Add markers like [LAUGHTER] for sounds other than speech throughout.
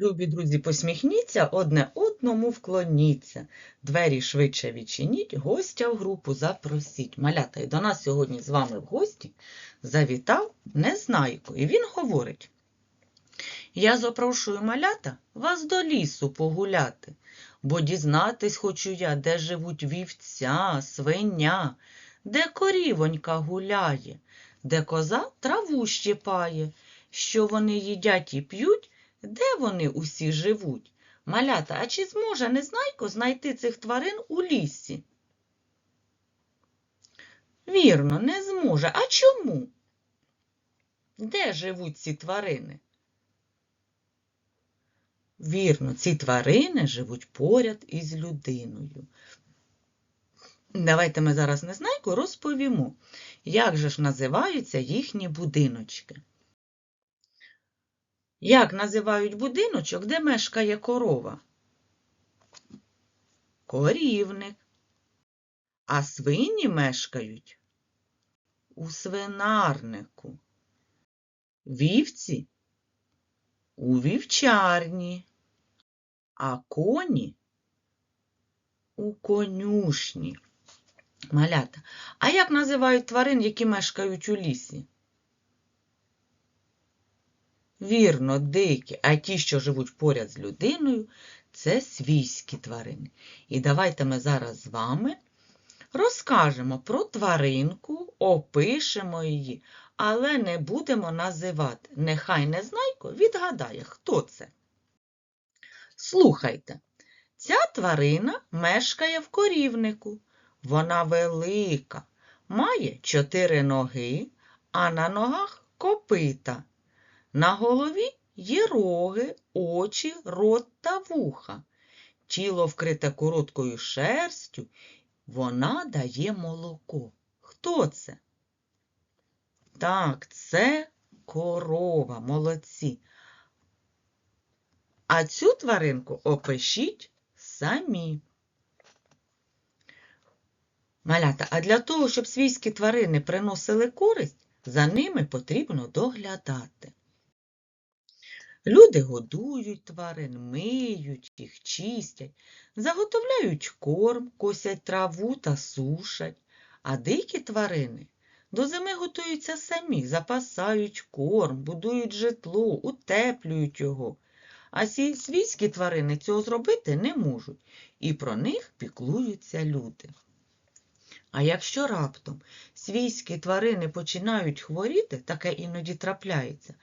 Любі друзі, посміхніться, одне одному вклоніться. Двері швидше відчиніть, гостя в групу запросіть. Малята, і до нас сьогодні з вами в гості завітав Незнайко, і він говорить. Я запрошую малята вас до лісу погуляти, бо дізнатись хочу я, де живуть вівця, свиня, де корівонька гуляє, де коза траву щипає, що вони їдять і п'ють, де вони усі живуть? Малята, а чи зможе Незнайко знайти цих тварин у лісі? Вірно, не зможе. А чому? Де живуть ці тварини? Вірно, ці тварини живуть поряд із людиною. Давайте ми зараз Незнайку розповімо, як же ж називаються їхні будиночки. Як називають будиночок, де мешкає корова? Корівник. А свині мешкають у свинарнику. Вівці у вівчарні, а коні у конюшні. Малята. А як називають тварин, які мешкають у лісі? Вірно, дикі, а ті, що живуть поряд з людиною, це свійські тварини. І давайте ми зараз з вами розкажемо про тваринку, опишемо її, але не будемо називати. Нехай Незнайко відгадає, хто це. Слухайте, ця тварина мешкає в корівнику. Вона велика, має чотири ноги, а на ногах копита. На голові є роги, очі, рот та вуха. Тіло вкрите короткою шерстю, вона дає молоко. Хто це? Так, це корова, молодці. А цю тваринку опишіть самі. Малята, а для того, щоб свійські тварини приносили користь, за ними потрібно доглядати. Люди годують тварин, миють їх, чистять, заготовляють корм, косять траву та сушать, а дикі тварини до зими готуються самі, запасають корм, будують житло, утеплюють його. А свійські тварини цього зробити не можуть, і про них піклуються люди. А якщо раптом свійські тварини починають хворіти, таке іноді трапляється,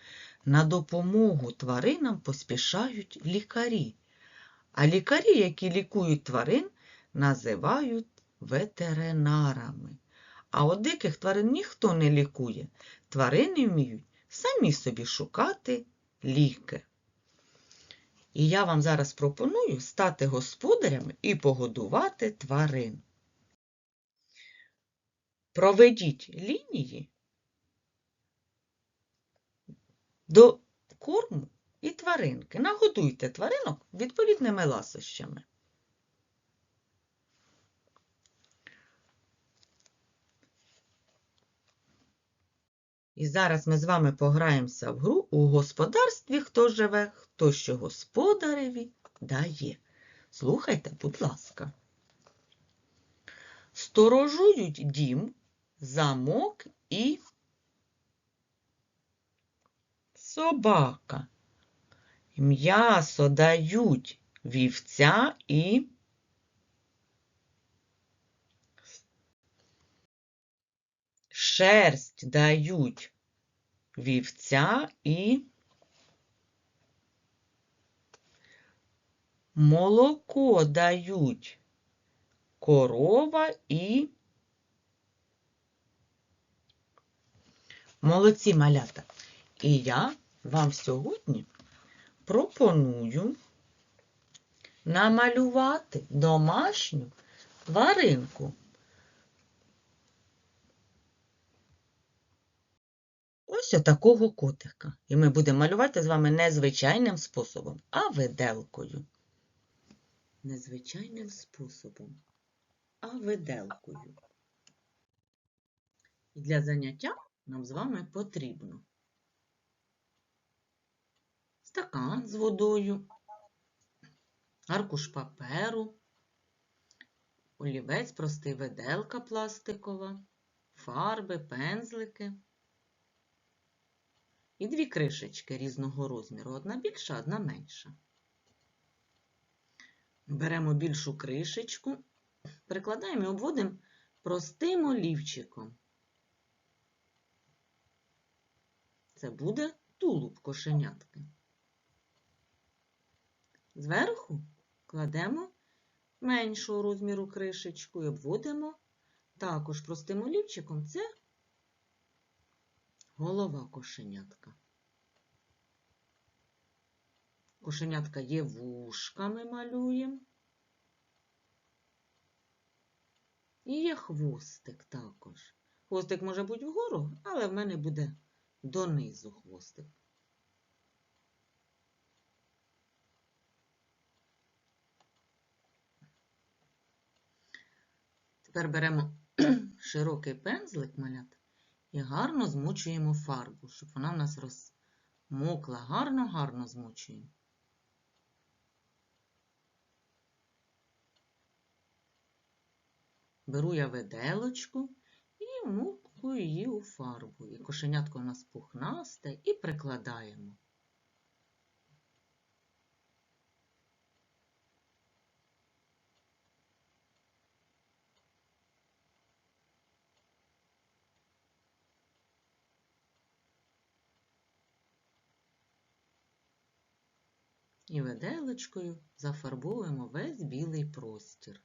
на допомогу тваринам поспішають лікарі. А лікарі, які лікують тварин, називають ветеринарами. А от диких тварин ніхто не лікує. Тварини вміють самі собі шукати ліки. І я вам зараз пропоную стати господарями і погодувати тварин. Проведіть лінії до корму і тваринки. Нагодуйте тваринок відповідними ласощами. І зараз ми з вами пограємося в гру у господарстві, хто живе, хто що господареві дає. Слухайте, будь ласка. Сторожують дім, замок і собака. М'ясо дають вівця і шерсть дають вівця і молоко дають корова і молодці малята. І я вам сьогодні пропоную намалювати домашню тваринку. Ось отакого котика. І ми будемо малювати з вами не звичайним способом, а виделкою. Незвичайним способом, а виделкою. І для заняття нам з вами потрібно стакан з водою, аркуш паперу, олівець, простий виделка пластикова, фарби, пензлики. І дві кришечки різного розміру. Одна більша, одна менша. Беремо більшу кришечку, прикладаємо і обводимо простим олівчиком. Це буде тулуб кошенятки. Зверху кладемо меншого розміру кришечку і обводимо також простим олівчиком. Це голова кошенятка. Кошенятка є вушками малюємо. І є хвостик також. Хвостик може бути вгору, але в мене буде донизу хвостик. Тепер беремо [CLEARS THROAT] широкий пензлик малят і гарно змочуємо фарбу, щоб вона в нас розмокла. Гарно-гарно змочуємо. Беру я виделочку і вмукую її у фарбу. І кошенятко у нас пухнасте і прикладаємо. І веделочкою зафарбуємо весь білий простір.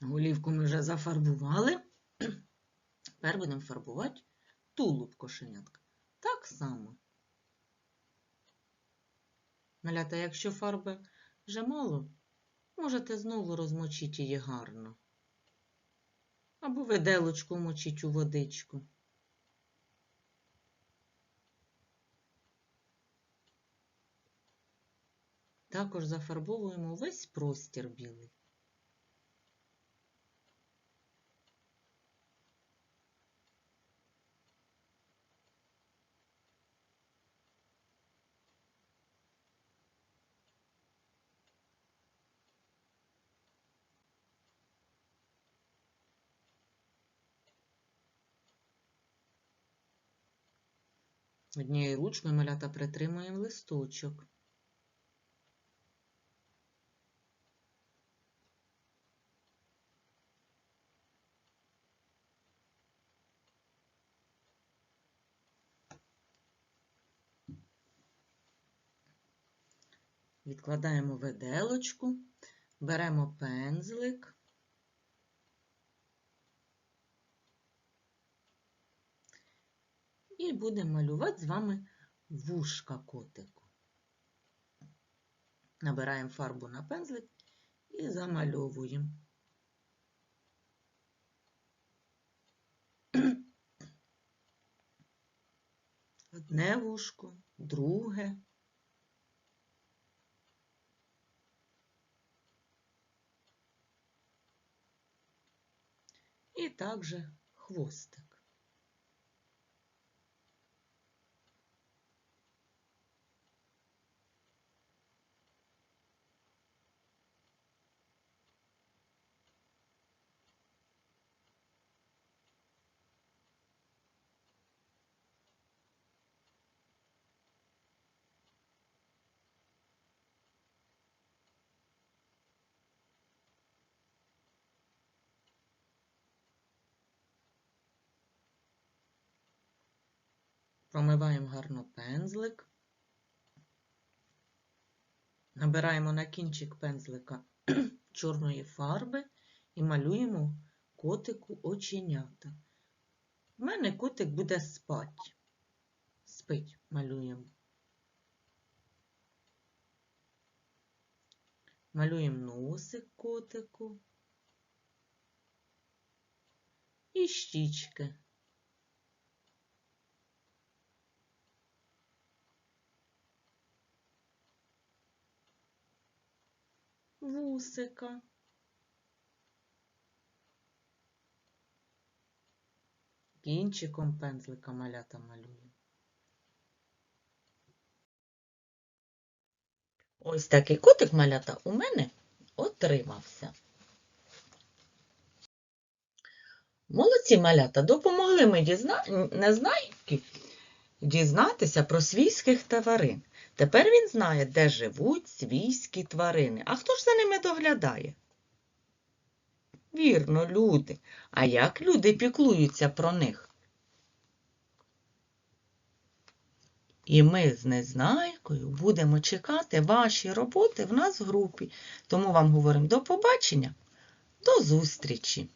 Голівку ми вже зафарбували. [CLEARS THROAT] Тепер будемо фарбувати тулуб кошенятка. Так само. Малята, якщо фарби вже мало, можете знову розмочити її гарно. Або виделочку мочіть у водичку. Також зафарбовуємо весь простір білий. Однією ручкою малята притримуємо листочок. Відкладаємо виделочку, беремо пензлик. І будемо малювати з вами вушка котику. Набираємо фарбу на пензлик і замальовуємо. Одне вушко, друге. І також хвостик. Промиваємо гарно пензлик. Набираємо на кінчик пензлика [CLEARS THROAT] чорної фарби і малюємо котику оченята. У мене котик буде спати. спить, малюємо. Малюємо носик котику. І щічки. Вусика. Кінчиком пензлика малята малюємо. Ось такий котик малята у мене отримався. Молодці малята допомогли ми дізна... незнайки дізнатися про свійських тварин. Тепер він знає, де живуть свійські тварини. А хто ж за ними доглядає? Вірно, люди. А як люди піклуються про них? І ми з Незнайкою будемо чекати ваші роботи в нас в групі. Тому вам говоримо до побачення, до зустрічі!